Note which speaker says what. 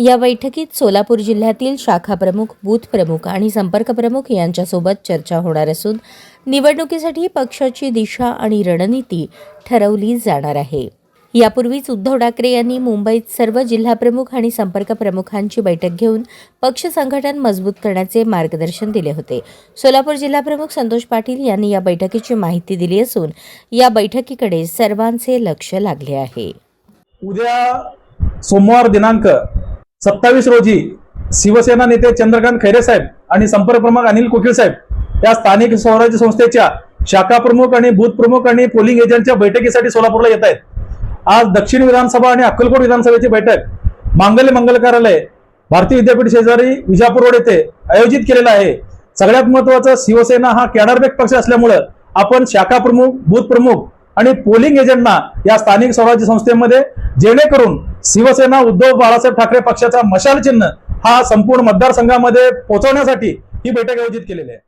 Speaker 1: या बैठकीत सोलापूर जिल्ह्यातील शाखा प्रमुख बूथ प्रमुख आणि संपर्क प्रमुख यांच्यासोबत चर्चा होणार असून निवडणुकीसाठी पक्षाची दिशा आणि रणनीती ठरवली जाणार आहे. यापूर्वीच उद्धव ठाकरे यांनी मुंबईत सर्व जिल्हाप्रमुख आणि संपर्क प्रमुखांची बैठक घेऊन पक्ष संघटन मजबूत करण्याचे मार्गदर्शन दिले होते. सोलापूर जिल्हाप्रमुख संतोष पाटील यांनी या बैठकीची माहिती दिली असून या बैठकीकडे सर्वांचे लक्ष लागले आहे.
Speaker 2: उद्या सोमवार दिनांक सत्तावीस रोजी शिवसेना नेते चंद्रकांत खैरे साहेब आणि संपर्क प्रमुख अनिल कोकीळ साहेब या स्थानिक स्वराज्य संस्थेच्या शाखा प्रमुख आणि बूथ प्रमुख आणि पोलिंग एजंटच्या बैठकीसाठी सोलापूरला येत आहेत. आज दक्षिण विधानसभा आणि अक्कलकोट विधानसभेची बैठक मांगल्य मंगल कार्यालय भारतीय विद्यापीठ शेजारी विजापूर रोड येथे आयोजित केलेला आहे. सगळ्यात महत्वाचं शिवसेना हा कॅडरबेक पक्ष असल्यामुळं आपण शाखा प्रमुख बूथ प्रमुख आणि पोलिंग एजंटना या स्थानिक स्वराज्य संस्थेमध्ये जेणेकरून शिवसेना उद्धव बाळासाहेब ठाकरे पक्षाचा मशाल चिन्ह हा संपूर्ण मतदारसंघामध्ये पोहोचवण्यासाठी ही बैठक आयोजित केलेली आहे.